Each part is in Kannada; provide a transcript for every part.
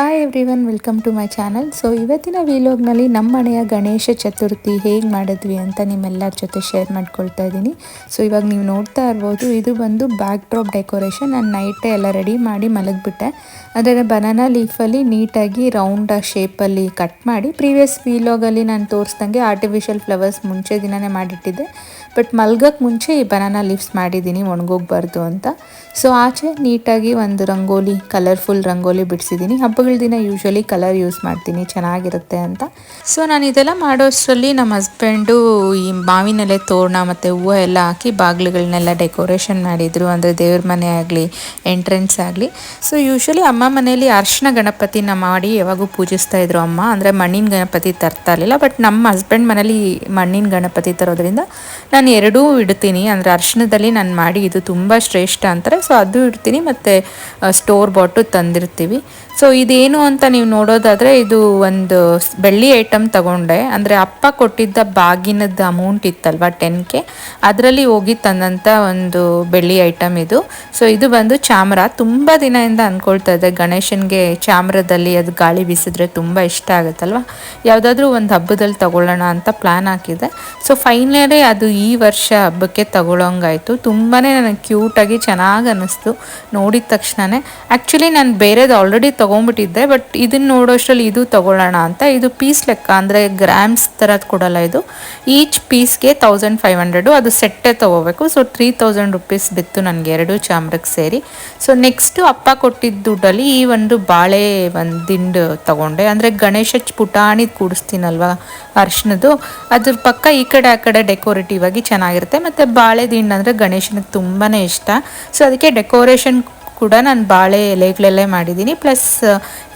Hi everyone welcome to my channel so ಇವತ್ತಿನ ವೀಲೋಗ್ನಲ್ಲಿ ನಮ್ಮ ಮನೆಯ ಗಣೇಶ ಚತುರ್ಥಿ ಹೇಗೆ ಮಾಡಿದ್ವಿ ಅಂತ ನಿಮ್ಮೆಲ್ಲರ ಜೊತೆ ಶೇರ್ ಮಾಡ್ಕೊಳ್ತಾ ಇದ್ದೀನಿ. ಸೊ ಇವಾಗ ನೀವು ನೋಡ್ತಾ ಇರ್ಬೋದು, ಇದು ಬಂದು ಬ್ಯಾಕ್ ಡ್ರಾಪ್ ಡೆಕೋರೇಷನ್ ನಾನು ನೈಟೇ ಎಲ್ಲ ರೆಡಿ ಮಾಡಿ ಮಲಗಿಬಿಟ್ಟೆ. ಅದರ ಬನಾನಾ ಲೀಫಲ್ಲಿ ನೀಟಾಗಿ ರೌಂಡ್ ಶೇಪಲ್ಲಿ ಕಟ್ ಮಾಡಿ ಪ್ರೀವಿಯಸ್ ವೀಲೋಗಲ್ಲಿ ನಾನು ತೋರಿಸ್ದಂಗೆ ಆರ್ಟಿಫಿಷಿಯಲ್ ಫ್ಲವರ್ಸ್ ಮುಂಚೆ ದಿನನೇ ಮಾಡಿಟ್ಟಿದ್ದೆ. ಬಟ್ ಮಲ್ಗಕ್ಕೆ ಮುಂಚೆ ಈ ಬನಾನ ಲೀವ್ಸ್ ಮಾಡಿದ್ದೀನಿ, ಒಣಗೋಗ್ಬಾರ್ದು ಅಂತ. ಸೊ ಆಚೆ ನೀಟಾಗಿ ಒಂದು ರಂಗೋಲಿ ಕಲರ್ಫುಲ್ ರಂಗೋಲಿ ಬಿಡಿಸಿದ್ದೀನಿ. ಹಬ್ಬಗಳ ದಿನ ಯೂಶ್ವಲಿ ಕಲರ್ ಯೂಸ್ ಮಾಡ್ತೀನಿ, ಚೆನ್ನಾಗಿರುತ್ತೆ ಅಂತ. ಸೊ ನಾನು ಇದೆಲ್ಲ ಮಾಡೋಷ್ಟರಲ್ಲಿ ನಮ್ಮ ಹಸ್ಬೆಂಡು ಈ ಮಾವಿನೆಲೆ ತೋರಣ ಮತ್ತು ಹೂವು ಎಲ್ಲ ಹಾಕಿ ಬಾಗಿಲುಗಳನ್ನೆಲ್ಲ ಡೆಕೋರೇಷನ್ ಮಾಡಿದರು. ಅಂದರೆ ದೇವ್ರ ಮನೆ ಆಗಲಿ ಎಂಟ್ರೆನ್ಸ್ ಆಗಲಿ. ಸೊ ಯೂಶ್ವಲಿ ಅಮ್ಮ ಮನೆಯಲ್ಲಿ ಅರ್ಶಿನ ಗಣಪತಿನ ಮಾಡಿ ಯಾವಾಗೂ ಪೂಜಿಸ್ತಾ ಇದ್ರು ಅಮ್ಮ. ಅಂದರೆ ಮಣ್ಣಿನ ಗಣಪತಿ ತರ್ತಾ ಇರಲಿಲ್ಲ. ಬಟ್ ನಮ್ಮ ಹಸ್ಬೆಂಡ್ ಮನೇಲಿ ಮಣ್ಣಿನ ಗಣಪತಿ ತರೋದ್ರಿಂದ ನಾನು ಎರಡೂ ಇಡ್ತೀನಿ. ಅಂದರೆ ಅರ್ಶಿನದಲ್ಲಿ ನಾನು ಮಾಡಿ ಇದು ತುಂಬ ಶ್ರೇಷ್ಠ ಅಂತಾರೆ. ಸೊ ಅದು ಇಡ್ತೀನಿ. ಮತ್ತು ಸ್ಟೋರ್ ಬಾಟು ತಂದಿರ್ತೀವಿ. ಸೊ ಇದೇನು ಅಂತ ನೀವು ನೋಡೋದಾದರೆ ಇದು ಒಂದು ಬೆಳ್ಳಿ ಐಟಮ್ ತಗೊಂಡೆ. ಅಂದರೆ ಅಪ್ಪ ಕೊಟ್ಟಿದ್ದ ಬಾಗಿನದ ಅಮೌಂಟ್ ಇತ್ತಲ್ವ ಟೆನ್ ಕೆ ಅದರಲ್ಲಿ ಹೋಗಿ ತಂದಂಥ ಒಂದು ಬೆಳ್ಳಿ ಐಟಮ್ ಇದು. ಸೊ ಇದು ಬಂದು ಚಾಮ್ರ. ತುಂಬ ದಿನದಿಂದ ಅಂದ್ಕೊಳ್ತಾ ಇದೆ ಗಣೇಶನಿಗೆ ಚಾಮ್ರದಲ್ಲಿ ಅದು ಗಾಳಿ ಬೀಸಿದ್ರೆ ತುಂಬ ಇಷ್ಟ ಆಗುತ್ತಲ್ವ? ಯಾವುದಾದ್ರೂ ಒಂದು ಹಬ್ಬದಲ್ಲಿ ತಗೊಳ್ಳೋಣ ಅಂತ ಪ್ಲ್ಯಾನ್ ಹಾಕಿದೆ. ಸೊ ಫೈನಲಿ ಅದು ಈ ವರ್ಷ ಹಬ್ಬಕ್ಕೆ ತಗೊಳ್ಳೋಂಗಾಯಿತು. ತುಂಬಾ ನನಗೆ ಕ್ಯೂಟಾಗಿ ಚೆನ್ನಾಗಿ ಅನ್ನಿಸ್ತು ನೋಡಿದ ತಕ್ಷಣವೇ ಆ್ಯಕ್ಚುಲಿ ನಾನು ಬೇರೆದು ಆಲ್ರೆಡಿ ತೊಗೊಂಡ್ಬಿಟ್ಟಿದ್ದೆ ಬಟ್ ಇದನ್ನು ನೋಡೋಷ್ಟರಲ್ಲಿ ಇದು ತೊಗೊಳ್ಳೋಣ ಅಂತ, ಇದು ಪೀಸ್ ಲೆಕ್ಕ, ಅಂದರೆ ಗ್ರಾಮ್ಸ್ ಥರದ್ದು ಕೊಡಲ್ಲ ಇದು. ಈಚ್ ಪೀಸ್ಗೆ ತೌಸಂಡ್ ಫೈವ್ ಹಂಡ್ರೆಡು ಅದು ಸೆಟ್ಟೇ ತೊಗೋಬೇಕು. ಸೊ ತ್ರೀ ತೌಸಂಡ್ ರುಪೀಸ್ ಬಿತ್ತು ನನಗೆ ಎರಡು ಚಾಮ್ರಕ್ಕೆ ಸೇರಿ. ಸೊ ನೆಕ್ಸ್ಟು ಅಪ್ಪ ಕೊಟ್ಟಿದ್ದ ದುಡ್ಡಲ್ಲಿ ಈ ಒಂದು ಬಾಳೆ ಒಂದು ದಿಂಡು ತಗೊಂಡೆ. ಅಂದರೆ ಗಣೇಶ ಪುಟಾಣಿ ಕೂಡಿಸ್ತೀನಲ್ವ ಅರ್ಶನದು ಅದ್ರ ಪಕ್ಕ ಈ ಕಡೆ ಆ ಕಡೆ ಡೆಕೋರೇಟಿವ್ ಆಗಿ ಚೆನ್ನಾಗಿರುತ್ತೆ. ಮತ್ತು ಬಾಳೆ ದಿಂಡು ಅಂದರೆ ಗಣೇಶನಿಗೆ ತುಂಬಾ ಇಷ್ಟ. ಸೊ ಅದಕ್ಕೆ ಡೆಕೋರೇಷನ್ ಕೂಡ ನಾನು ಬಾಳೆ ಎಲೆಗಳಲ್ಲೇ ಮಾಡಿದ್ದೀನಿ. ಪ್ಲಸ್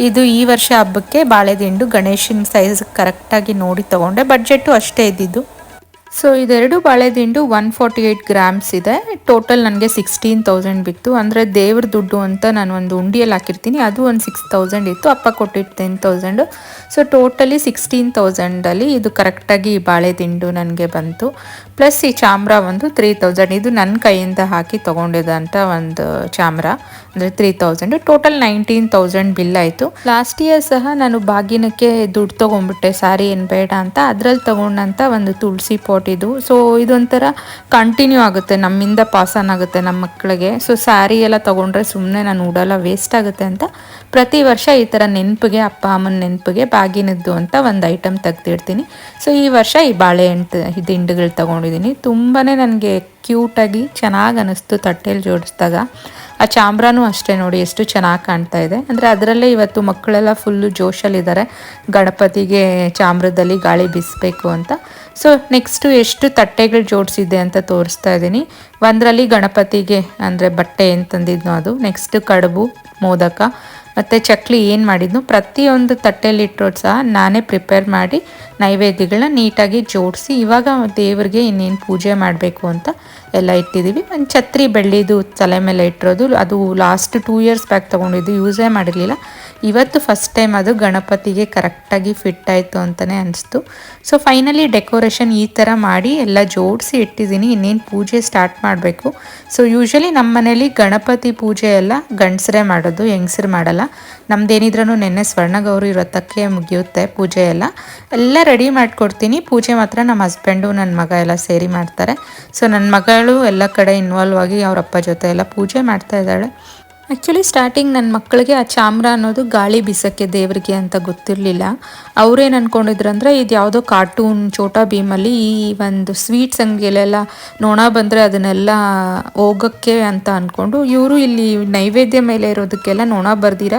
ಇದು ಈ ವರ್ಷ ಹಬ್ಬಕ್ಕೆ ಬಾಳೆ ದಿಂಡು ಗಣೇಶನ ಸೈಜ್ ಕರೆಕ್ಟಾಗಿ ನೋಡಿ ತೊಗೊಂಡೆ. ಬಡ್ಜೆಟ್ಟು ಅಷ್ಟೇ ಇದ್ದಿದ್ದು. ಸೊ ಇದೆರಡು ಬಾಳೆದಿಂಡು ಒನ್ ಫಾರ್ಟಿ ಏಯ್ಟ್ ಗ್ರಾಮ್ಸ್ ಇದೆ. ಟೋಟಲ್ ನನಗೆ ಸಿಕ್ಸ್ಟೀನ್ ತೌಸಂಡ್ ಬಿತ್ತು. ಅಂದರೆ ದೇವ್ರ ದುಡ್ಡು ಅಂತ ನಾನು ಒಂದು ಉಂಡಿಯಲ್ಲಿ ಹಾಕಿರ್ತೀನಿ. ಅದು ಒಂದು ಸಿಕ್ಸ್ ತೌಸಂಡ್ ಇತ್ತು. ಅಪ್ಪ ಕೊಟ್ಟಿಟ್ಟು ten thousand so totally sixteen ತೌಸಂಡಲ್ಲಿ ಇದು ಕರೆಕ್ಟಾಗಿ ಬಾಳೆದಿಂಡು ನನಗೆ ಬಂತು. ಪ್ಲಸ್ ಈ ಚಾಮ್ರ ಒಂದು ತ್ರೀ ತೌಸಂಡ್ ಇದು ನನ್ನ ಕೈಯಿಂದ ಹಾಕಿ ತೊಗೊಂಡಿದ್ದಂಥ ಒಂದು ಚಾಮ್ರ. ಅಂದರೆ three thousand total nineteen thousand bill ಆಯಿತು. ಲಾಸ್ಟ್ ಇಯರ್ ಸಹ ನಾನು ಬಾಗಿನಕ್ಕೆ ದುಡ್ಡು ತೊಗೊಂಡ್ಬಿಟ್ಟೆ. ಸಾರಿ ಏನು ಬೇಡ ಅಂತ. ಅದರಲ್ಲಿ ತೊಗೊಂಡಂಥ ಒಂದು ತುಳಸಿ ಪಾಟ್ ಇದು. ಸೊ ಇದೊಂಥರ ಕಂಟಿನ್ಯೂ ಆಗುತ್ತೆ. ನಮ್ಮಿಂದ ಪಾಸ್ ಆನ್ ಆಗುತ್ತೆ ನಮ್ಮ ಮಕ್ಕಳಿಗೆ ಸೊ ಸ್ಯಾರಿ ಎಲ್ಲ ತೊಗೊಂಡ್ರೆ ಸುಮ್ಮನೆ ನಾನು ಉಡೋಲ್ಲ ವೇಸ್ಟ್ ಆಗುತ್ತೆ ಅಂತ. ಪ್ರತಿ ವರ್ಷ ಈ ಥರ ನೆನಪಿಗೆ, ಅಪ್ಪ ಅಮ್ಮನ ನೆನಪಿಗೆ ಬಾಗಿನದ್ದು ಅಂತ ಒಂದು ಐಟಮ್ ತೆಗ್ದಿಡ್ತೀನಿ. ಸೊ ಈ ವರ್ಷ ಈ ಬಾಳೆಹಣ್ಣು ದಿಂಡುಗಳು ತೊಗೊಂಡಿದ್ದೀನಿ ತುಂಬಾ ನನಗೆ ಕ್ಯೂಟಾಗಿ ಚೆನ್ನಾಗಿ ಅನ್ನಿಸ್ತು ತಟ್ಟೆಯಲ್ಲಿ ಜೋಡಿಸಿದಾಗ. ಆ ಚಾಮ್ರಾನೂ ಅಷ್ಟೇ ನೋಡಿ ಎಷ್ಟು ಚೆನ್ನಾಗಿ ಕಾಣ್ತಾ ಇದೆ. ಅಂದರೆ ಅದರಲ್ಲೇ ಇವತ್ತು ಮಕ್ಕಳೆಲ್ಲ ಫುಲ್ಲು ಜೋಶಲ್ಲಿದ್ದಾರೆ ಗಣಪತಿಗೆ ಚಾಮ್ರದಲ್ಲಿ ಗಾಳಿ ಬಿಸಬೇಕು ಅಂತ. ಸೊ ನೆಕ್ಸ್ಟು ಎಷ್ಟು ತಟ್ಟೆಗಳು ಜೋಡಿಸಿದ್ದೆ ಅಂತ ತೋರಿಸ್ತಾ ಇದ್ದೀನಿ ಒಂದರಲ್ಲಿ ಗಣಪತಿಗೆ ಅಂದರೆ ಬಟ್ಟೆ ಏನು ತಂದಿದ್ನೋ ಅದು. ನೆಕ್ಸ್ಟ್ ಕಡುಬು, ಮೋದಕ. ಮತ್ತು ಚಕ್ಲಿ ಏನು ಮಾಡಿದ್ನು ಪ್ರತಿಯೊಂದು ತಟ್ಟೆಯಲ್ಲಿ ಇಟ್ಟರು ಸಹ ನಾನೇ ಪ್ರಿಪೇರ್ ಮಾಡಿ ನೈವೇದ್ಯಗಳನ್ನ ನೀಟಾಗಿ ಜೋಡಿಸಿ ಇವಾಗ ದೇವರಿಗೆ ಇನ್ನೇನು ಪೂಜೆ ಮಾಡಬೇಕು ಅಂತ ಎಲ್ಲ ಇಟ್ಟಿದ್ದೀವಿ ಒಂದು ಛತ್ರಿ ಬೆಳ್ಳಿದು ತಲೆ ಮೇಲೆ ಇಟ್ಟಿರೋದು ಅದು ಲಾಸ್ಟ್ ಟೂ ಇಯರ್ಸ್ ಬ್ಯಾಕ್ ತೊಗೊಂಡಿದ್ದು ಯೂಸೇ ಮಾಡಿರಲಿಲ್ಲ. ಇವತ್ತು ಫಸ್ಟ್ ಟೈಮ್ ಅದು ಗಣಪತಿಗೆ ಕರೆಕ್ಟಾಗಿ ಫಿಟ್ ಆಯಿತು ಅಂತಲೇ ಅನಿಸ್ತು. ಸೊ ಫೈನಲಿ ಡೆಕೋರೇಷನ್ ಈ ಥರ ಮಾಡಿ ಎಲ್ಲ ಜೋಡಿಸಿ ಇಟ್ಟಿದ್ದೀನಿ, ಇನ್ನೇನು ಪೂಜೆ ಸ್ಟಾರ್ಟ್ ಮಾಡಬೇಕು. ಸೊ ಯೂಶ್ವಲಿ ನಮ್ಮ ಮನೇಲಿ ಗಣಪತಿ ಪೂಜೆ ಎಲ್ಲ ಗಂಡಸರೇ ಮಾಡೋದು, ಹೆಂಗಸರು ಮಾಡಲ್ಲ. ನಮ್ದೇನಿದ್ರೂ ನೆನ್ನೆ ಸ್ವರ್ಣಗೌರಿ ವ್ರತಕ್ಕೆ ಮುಗಿಯುತ್ತೆ ಪೂಜೆ ಎಲ್ಲ. ಎಲ್ಲ ರೆಡಿ ಮಾಡಿಕೊಡ್ತೀನಿ. ಪೂಜೆ ಮಾತ್ರ ನಮ್ಮ ಹಸ್ಬೆಂಡು ನನ್ನ ಮಗ ಎಲ್ಲ ಸೇರಿ ಮಾಡ್ತಾರೆ. ಸೊ ನನ್ನ ಮಗಳು ಎಲ್ಲ ಕಡೆ ಇನ್ವಾಲ್ವ್ ಆಗಿ ಅವರಪ್ಪ ಜೊತೆ ಎಲ್ಲ ಪೂಜೆ ಮಾಡ್ತಾ ಇದ್ದಾಳೆ. ಆ್ಯಕ್ಚುಲಿ ಸ್ಟಾರ್ಟಿಂಗ್ ನನ್ನ ಮಕ್ಕಳಿಗೆ ಆ ಚಾಮ್ರ ಅನ್ನೋದು ಗಾಳಿ ಬೀಸೋಕ್ಕೆ ದೇವರಿಗೆ ಅಂತ ಗೊತ್ತಿರಲಿಲ್ಲ. ಅವ್ರೇನು ಅಂದ್ಕೊಂಡಿದ್ರು ಅಂದರೆ ಇದು ಯಾವುದೋ ಕಾರ್ಟೂನ್ ಚೋಟಾ ಭೀಮಲ್ಲಿ ಈ ಒಂದು ಸ್ವೀಟ್ಸ್ ಅಂಗಡಿಯಲ್ಲೆಲ್ಲ ನೋಣ ಬಂದರೆ ಅದನ್ನೆಲ್ಲ ಹೋಗೋಕ್ಕೆ ಅಂತ ಅಂದ್ಕೊಂಡು ಇವರು ಇಲ್ಲಿ ನೈವೇದ್ಯ ಮೇಲೆ ಇರೋದಕ್ಕೆಲ್ಲ ನೋಣ ಬರ್ದಿರ,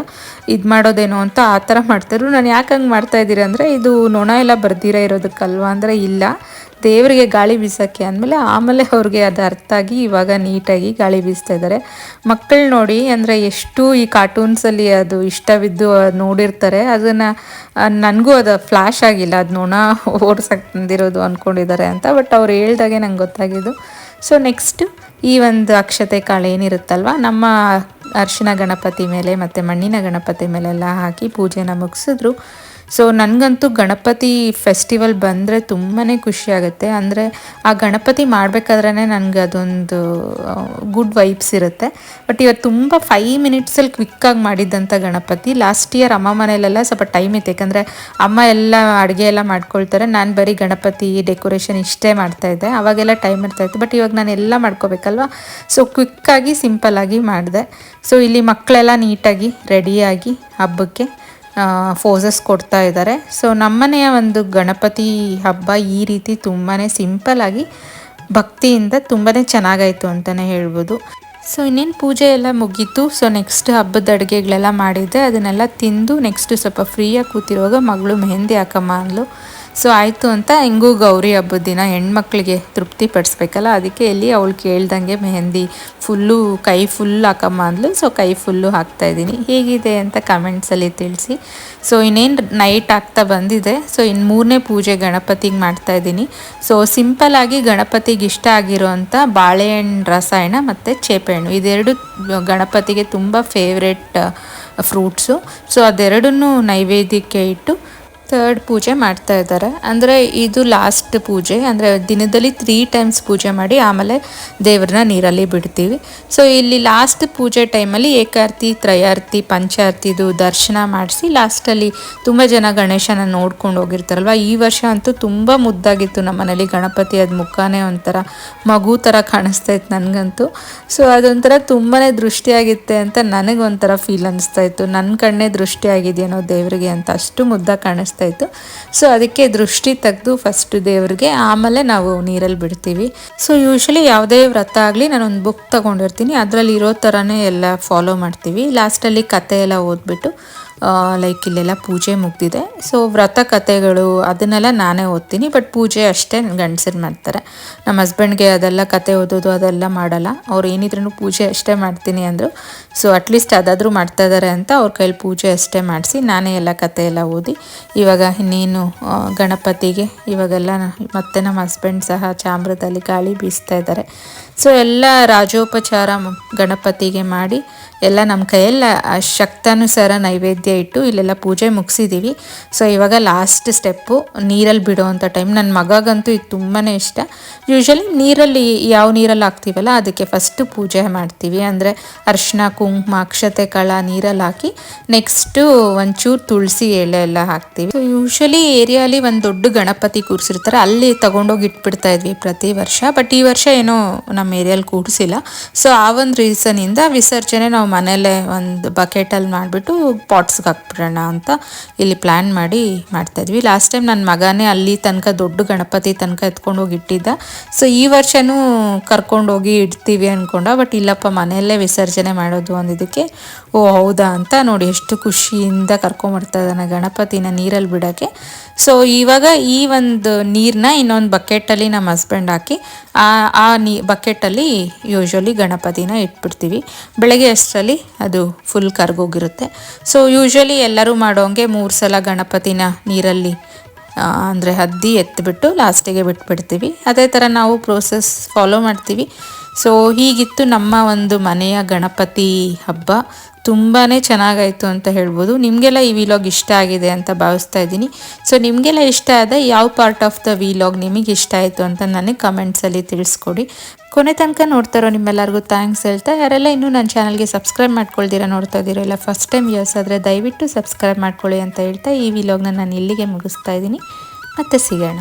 ಇದು ಮಾಡೋದೇನೋ ಅಂತ ಆ ಥರ ಮಾಡ್ತಾರೆ ನಾನು ಯಾಕೆ ಹಂಗೆ ಮಾಡ್ತಾ ಅಂದರೆ, ಇದು ನೊಣ ಎಲ್ಲ ಬರ್ದಿರ ಇರೋದಕ್ಕಲ್ವಾ ಅಂದರೆ ಇಲ್ಲ. ದೇವರಿಗೆ ಗಾಳಿ ಬೀಸೋಕ್ಕೆ ಅಂದಮೇಲೆ ಆಮೇಲೆ ಅವ್ರಿಗೆ ಅದು ಅರ್ಥ ಆಗಿ ಇವಾಗ ನೀಟಾಗಿ ಗಾಳಿ ಬೀಸ್ತಾ ಇದ್ದಾರೆ. ಮಕ್ಕಳು ನೋಡಿ ಅಂದರೆ ಎಷ್ಟು ಈ ಕಾರ್ಟೂನ್ಸಲ್ಲಿ ಅದು ಇಷ್ಟವಿದ್ದು ನೋಡಿರ್ತಾರೆ. ಅದನ್ನು ನನಗೂ ಅದು ಫ್ಲ್ಯಾಶ್ ಆಗಿಲ್ಲ. ಅದು ನೋಣ ಓಡ್ಸಕ್ಕೆ ತಂದಿರೋದು ಅಂದ್ಕೊಂಡಿದ್ದಾರೆ ಅಂತ. ಬಟ್ ಅವ್ರು ಹೇಳ್ದಾಗೆ ನಂಗೆ ಗೊತ್ತಾಗಿದ್ದು. ಸೊ ನೆಕ್ಸ್ಟು ಈ ಒಂದು ಅಕ್ಷತೆ ಕಾಳು ಏನಿರುತ್ತಲ್ವ? ನಮ್ಮ ಅರ್ಶಿನ ಗಣಪತಿ ಮೇಲೆ ಮತ್ತು ಮಣ್ಣಿನ ಗಣಪತಿ ಮೇಲೆಲ್ಲ ಹಾಕಿ ಪೂಜೆನ ಮುಗಿಸಿದ್ರು. ಸೊ ನನಗಂತೂ ಗಣಪತಿ ಫೆಸ್ಟಿವಲ್ ಬಂದರೆ ತುಂಬಾ ಖುಷಿ ಆಗುತ್ತೆ. ಅಂದರೆ ಆ ಗಣಪತಿ ಮಾಡಬೇಕಾದ್ರೇ ನನಗೆ ಅದೊಂದು ಗುಡ್ ವೈಬ್ಸ್ ಇರುತ್ತೆ. ಬಟ್ ಇವತ್ತು ತುಂಬ ಫೈವ್ ಮಿನಿಟ್ಸಲ್ಲಿ ಕ್ವಿಕ್ಕಾಗಿ ಮಾಡಿದ್ದಂಥ ಗಣಪತಿ ಲಾಸ್ಟ್ ಇಯರ್ ಅಮ್ಮ ಮನೆಯಲ್ಲೆಲ್ಲ ಸ್ವಲ್ಪ ಟೈಮ್ ಇತ್ತು. ಯಾಕಂದರೆ ಅಮ್ಮ ಎಲ್ಲ ಅಡುಗೆ ಎಲ್ಲ ಮಾಡ್ಕೊಳ್ತಾರೆ. ನಾನು ಬರೀ ಗಣಪತಿ ಡೆಕೋರೇಷನ್ ಇಷ್ಟೇ ಮಾಡ್ತಾಯಿದ್ದೆ ಅವಾಗೆಲ್ಲ ಟೈಮ್ ಇರ್ತಾಯಿತ್ತು ಬಟ್ ಇವಾಗ ನಾನು ಎಲ್ಲ ಮಾಡ್ಕೋಬೇಕಲ್ವ? ಸೊ ಕ್ವಿಕ್ಕಾಗಿ ಸಿಂಪಲ್ಲಾಗಿ ಮಾಡಿದೆ. ಸೊ ಇಲ್ಲಿ ಮಕ್ಕಳೆಲ್ಲ ನೀಟಾಗಿ ರೆಡಿಯಾಗಿ ಹಬ್ಬಕ್ಕೆ ಫೋಸಸ್ ಕೊಡ್ತಾ ಇದ್ದಾರೆ. ಸೊ ನಮ್ಮನೆಯ ಒಂದು ಗಣಪತಿ ಹಬ್ಬ ಈ ರೀತಿ ತುಂಬಾ ಸಿಂಪಲ್ಲಾಗಿ ಭಕ್ತಿಯಿಂದ ತುಂಬಾ ಚೆನ್ನಾಗಾಯಿತು ಅಂತಲೇ ಹೇಳ್ಬೋದು. ಸೊ ಇನ್ನೇನು ಪೂಜೆ ಎಲ್ಲ ಮುಗೀತು. ಸೊ ನೆಕ್ಸ್ಟ್ ಹಬ್ಬದ ಅಡುಗೆಗಳೆಲ್ಲ ಮಾಡಿದ್ದೆ. ಅದನ್ನೆಲ್ಲ ತಿಂದು ನೆಕ್ಸ್ಟ್ ಸ್ವಲ್ಪ ಫ್ರೀಯಾಗಿ ಕೂತಿರುವಾಗ ಮಗಳು ಮೆಹಂದಿ ಹಾಕಮ್ಮ ಅಂದ್ಲು. ಸೊ ಆಯಿತು ಅಂತ ಹೆಂಗೂ ಗೌರಿ ಹಬ್ಬದ ದಿನ ಹೆಣ್ಮಕ್ಳಿಗೆ ತೃಪ್ತಿ ಪಡಿಸ್ಬೇಕಲ್ಲ? ಅದಕ್ಕೆ ಎಲ್ಲಿ ಅವಳು ಕೇಳ್ದಂಗೆ ಮೆಹಂದಿ ಫುಲ್ಲು, ಕೈ ಫುಲ್ ಹಾಕಮ್ಮ ಅಂದ್ಲು. ಸೊ ಕೈ ಫುಲ್ಲು ಹಾಕ್ತಾಯಿದ್ದೀನಿ ಹೇಗಿದೆ ಅಂತ ಕಮೆಂಟ್ಸಲ್ಲಿ ತಿಳಿಸಿ. ಸೊ ಇನ್ನೇನು ನೈಟ್ ಆಗ್ತಾ ಬಂದಿದೆ. ಸೊ ಇನ್ನು ಮೂರನೇ ಪೂಜೆ ಗಣಪತಿಗೆ ಮಾಡ್ತಾಯಿದ್ದೀನಿ ಸೊ ಸಿಂಪಲ್ಲಾಗಿ ಗಣಪತಿಗೆ ಇಷ್ಟ ಆಗಿರೋವಂಥ ಬಾಳೆಹಣ್ಣು ರಸಾಯನ ಮತ್ತು ಚೇಪೆಹಣ್ಣು. ಇದೆರಡು ಗಣಪತಿಗೆ ತುಂಬ ಫೇವ್ರೆಟ್ ಫ್ರೂಟ್ಸು ಸೊ ಅದೆರಡನ್ನೂ ನೈವೇದ್ಯಕ್ಕೆ ಇಟ್ಟು ಥರ್ಡ್ ಪೂಜೆ ಮಾಡ್ತಾ ಇದ್ದಾರೆ. ಅಂದರೆ ಇದು ಲಾಸ್ಟ್ ಪೂಜೆ. ಅಂದರೆ ದಿನದಲ್ಲಿ ತ್ರೀ ಟೈಮ್ಸ್ ಪೂಜೆ ಮಾಡಿ ಆಮೇಲೆ ದೇವ್ರನ್ನ ನೀರಲ್ಲಿ ಬಿಡ್ತೀವಿ. ಸೊ ಇಲ್ಲಿ ಲಾಸ್ಟ್ ಪೂಜೆ ಟೈಮಲ್ಲಿ ಏಕಾರ್ತಿ, ತ್ರಯಾರ್ತಿ ಪಂಚಾರ್ತಿದು ದರ್ಶನ ಮಾಡಿಸಿ ಲಾಸ್ಟಲ್ಲಿ ತುಂಬ ಜನ ಗಣೇಶನ ನೋಡ್ಕೊಂಡು ಹೋಗಿರ್ತಾರಲ್ವ? ಈ ವರ್ಷ ಅಂತೂ ತುಂಬ ಮುದ್ದಾಗಿತ್ತು ನಮ್ಮ ಮನೇಲಿ ಗಣಪತಿ ಅದು ಮುಖಾನೇ ಒಂಥರ ಮಗು ಥರ ಕಾಣಿಸ್ತಾ ಇತ್ತು ನನಗಂತೂ. ಸೊ ಅದೊಂಥರ ತುಂಬಾ ದೃಷ್ಟಿಯಾಗಿತ್ತೆ ಅಂತ ನನಗೊಂಥರ ಫೀಲ್ ಅನ್ನಿಸ್ತಾ ಇತ್ತು. ನನ್ನ ಕಣ್ಣೇ ದೃಷ್ಟಿಯಾಗಿದೆಯೇನೋ ದೇವರಿಗೆ ಅಂತ ಅಷ್ಟು ಮುದ್ದ ಕಾಣಿಸ್ತಾ ಇತ್ತು. ಸೊ ಅದಕ್ಕೆ ದೃಷ್ಟಿ ತೆಗೆದು ಫಸ್ಟ್ ದೇವ್ರಿಗೆ, ಆಮೇಲೆ ನಾವು ನೀರಲ್ಲಿ ಬಿಡ್ತೀವಿ. ಸೊ ಯೂಶ್ವಲಿ ಯಾವುದೇ ವ್ರತ ಆಗಲಿ ನಾನು ಒಂದು ಬುಕ್ ತೊಗೊಂಡಿರ್ತೀನಿ. ಅದರಲ್ಲಿ ಇರೋ ಥರನೇ ಎಲ್ಲ ಫಾಲೋ ಮಾಡ್ತೀವಿ. ಲಾಸ್ಟಲ್ಲಿ ಕತೆ ಎಲ್ಲ ಓದ್ಬಿಟ್ಟು ಲೈಕ್ ಇಲ್ಲೆಲ್ಲ ಪೂಜೆ ಮುಗ್ದಿದೆ. ಸೊ ವ್ರತ ಕಥೆಗಳು ಅದನ್ನೆಲ್ಲ ನಾನೇ ಓದ್ತೀನಿ ಬಟ್ ಪೂಜೆ ಅಷ್ಟೇ ಗಂಡಸರು ಮಾಡ್ತಾರೆ. ನಮ್ಮ ಹಸ್ಬೆಂಡ್ಗೆ ಅದೆಲ್ಲ ಕತೆ ಓದೋದು ಅದೆಲ್ಲ ಮಾಡಲ್ಲ. ಅವ್ರು ಏನಿದ್ರೂ ಪೂಜೆ ಅಷ್ಟೇ ಮಾಡ್ತೀನಿ ಅಂದರು. ಸೊ ಅಟ್ಲೀಸ್ಟ್ ಅದಾದರೂ ಮಾಡ್ತಾ ಇದ್ದಾರೆ ಅಂತ ಅವ್ರ ಕೈಲಿ ಪೂಜೆ ಅಷ್ಟೇ ಮಾಡಿಸಿ ನಾನೇ ಎಲ್ಲ ಕತೆ ಎಲ್ಲ ಓದಿ. ಇವಾಗ ಇನ್ನೇನು ಗಣಪತಿಗೆ ಇವಾಗೆಲ್ಲ ಮತ್ತೆ ನಮ್ಮ ಹಸ್ಬೆಂಡ್ ಸಹ ಚಾಮ್ರದಲ್ಲಿ ಗಾಳಿ ಬೀಸ್ತಾ ಇದ್ದಾರೆ ಸೊ ಎಲ್ಲ ರಾಜೋಪಚಾರ ಗಣಪತಿಗೆ ಮಾಡಿ ಎಲ್ಲ ನಮ್ಮ ಕೈಯೆಲ್ಲ ಶಕ್ತಾನುಸಾರ ನೈವೇದ್ಯ ಇಟ್ಟು ಇಲ್ಲೆಲ್ಲ ಪೂಜೆ ಮುಗಿಸಿದ್ದೀವಿ ಸೊ ಇವಾಗ ಲಾಸ್ಟ್ ಸ್ಟೆಪ್ಪು ನೀರಲ್ಲಿ ಬಿಡೋವಂಥ ಟೈಮ್ ನನ್ನ ಮಗಗಂತೂ ಇದು ತುಂಬಾ ಇಷ್ಟ. ಯೂಶ್ವಲಿ ನೀರಲ್ಲಿ ಯಾವ ನೀರಲ್ಲಿ ಹಾಕ್ತೀವಲ್ಲ, ಅದಕ್ಕೆ ಫಸ್ಟು ಪೂಜೆ ಮಾಡ್ತೀವಿ. ಅಂದರೆ ಅರ್ಶಿನ ಕುಂಕುಮ, ಅಕ್ಷತೆ, ಕಳ, ನೀರಲ್ಲಿ ಹಾಕಿ ನೆಕ್ಸ್ಟು ಒಂಚೂರು ತುಳಸಿ ಎಲೆ ಎಲ್ಲ ಹಾಕ್ತೀವಿ. ಸೊ ಯೂಶ್ವಲಿ ಏರಿಯಾಲಿ ಒಂದು ದೊಡ್ಡ ಗಣಪತಿ ಕೂರಿಸಿರ್ತಾರೆ. ಅಲ್ಲಿ ತೊಗೊಂಡೋಗಿ ಇಟ್ಬಿಡ್ತಾ ಇದ್ವಿ ಪ್ರತಿ ವರ್ಷ. ಬಟ್ ಈ ವರ್ಷ ಏನೋ ನಮ್ಮ ಏರಿಯಲ್ಲಿ ಕೂಡಿಸಿಲ್ಲ ಸೊ ಆ ಒಂದು ರೀಸನಿಂದ ವಿಸರ್ಜನೆ ನಾವು ಮನೇಲೆ ಒಂದು ಬಕೆಟಲ್ಲಿ ಮಾಡಿಬಿಟ್ಟು ಪಾಟ್ಸ್ಗೆ ಹಾಕ್ಬಿಡೋಣ ಅಂತ ಇಲ್ಲಿ ಪ್ಲ್ಯಾನ್ ಮಾಡಿ ಮಾಡ್ತಾಯಿದ್ವಿ ಲಾಸ್ಟ್ ಟೈಮ್ ನನ್ನ ಮಗನೇ ಅಲ್ಲಿ ತನಕ, ದೊಡ್ಡ ಗಣಪತಿ ತನಕ ಎತ್ಕೊಂಡು ಹೋಗಿ ಇಟ್ಟಿದ್ದ. ಸೊ ಈ ವರ್ಷವೂ ಕರ್ಕೊಂಡೋಗಿ ಇಡ್ತೀವಿ ಅಂದ್ಕೊಂಡ ಬಟ್ ಇಲ್ಲಪ್ಪ, ಮನೆಯಲ್ಲೇ ವಿಸರ್ಜನೆ ಮಾಡೋದು ಅಂದಿದ್ದಕ್ಕೆ ಓ, ಹೌದಾ ಅಂತ ನೋಡಿ ಎಷ್ಟು ಖುಷಿಯಿಂದ ಕರ್ಕೊಂಬರ್ತಾ ಇದ್ದಾನೆ ಗಣಪತಿನ ನೀರಲ್ಲಿ ಬಿಡೋಕ್ಕೆ ಸೊ ಇವಾಗ ಈ ಒಂದು ನೀರನ್ನ ಇನ್ನೊಂದು ಬಕೆಟಲ್ಲಿ ನಮ್ಮ ಹಸ್ಬೆಂಡ್ ಹಾಕಿ, ಆ ಆ ನೀ, ಬಕೆಟಲ್ಲಿ ಯೂಶ್ವಲಿ ಗಣಪತಿನ ಇಟ್ಬಿಡ್ತೀವಿ. ಬೆಳಗ್ಗೆ ಅಷ್ಟರಲ್ಲಿ ಅದು ಫುಲ್ ಕರ್ಗೋಗಿರುತ್ತೆ. ಸೊ ಯೂಶ್ವಲಿ ಎಲ್ಲರೂ ಮಾಡೋಂಗೆ ಮೂರು ಸಲ ಗಣಪತಿನ ನೀರಲ್ಲಿ ಅಂದರೆ ಹದ್ದಿ ಎತ್ತಿಬಿಟ್ಟು ಲಾಸ್ಟಿಗೆ ಬಿಟ್ಬಿಡ್ತೀವಿ. ಅದೇ ಥರ ನಾವು ಪ್ರೋಸೆಸ್ ಫಾಲೋ ಮಾಡ್ತೀವಿ. ಸೊ ಹೀಗಿತ್ತು ನಮ್ಮ ಒಂದು ಮನೆಯ ಗಣಪತಿ ಹಬ್ಬ. ತುಂಬಾ ಚೆನ್ನಾಗಾಯಿತು ಅಂತ ಹೇಳ್ಬೋದು. ನಿಮಗೆಲ್ಲ ಈ ವಿಲಾಗ್ ಇಷ್ಟ ಆಗಿದೆ ಅಂತ ಭಾವಿಸ್ತಾ ಇದ್ದೀನಿ. ಸೊ ನಿಮಗೆಲ್ಲ ಇಷ್ಟ ಆದ ಯಾವ ಪಾರ್ಟ್ ಆಫ್ ದ ವಿಲಾಗ್ ನಿಮಗೆ ಇಷ್ಟ ಆಯಿತು ಅಂತ ನನಗೆ ಕಮೆಂಟ್ಸಲ್ಲಿ ತಿಳಿಸ್ಕೊಡಿ. ಕೊನೆ ತನಕ ನೋಡ್ತಾರೋ ನಿಮ್ಮೆಲ್ಲರಿಗೂ ಥ್ಯಾಂಕ್ಸ್ ಹೇಳ್ತಾ, ಯಾರೆಲ್ಲ ಇನ್ನೂ ನನ್ನ ಚಾನಲ್ಗೆ ಸಬ್ಸ್ಕ್ರೈಬ್ ಮಾಡ್ಕೊಳ್ದಿರ ನೋಡ್ತಾ ಇದ್ದೀರೋ, ಇಲ್ಲ ಫಸ್ಟ್ ಟೈಮ್ ಯೂಸ್ ಆದರೆ ದಯವಿಟ್ಟು ಸಬ್ಸ್ಕ್ರೈಬ್ ಮಾಡ್ಕೊಳ್ಳಿ ಅಂತ ಹೇಳ್ತಾ ಈ ವಿಲಾಗ್ನ ನಾನು ಇಲ್ಲಿಗೆ ಮುಗಿಸ್ತಾ ಇದ್ದೀನಿ. ಮತ್ತೆ ಸಿಗೋಣ.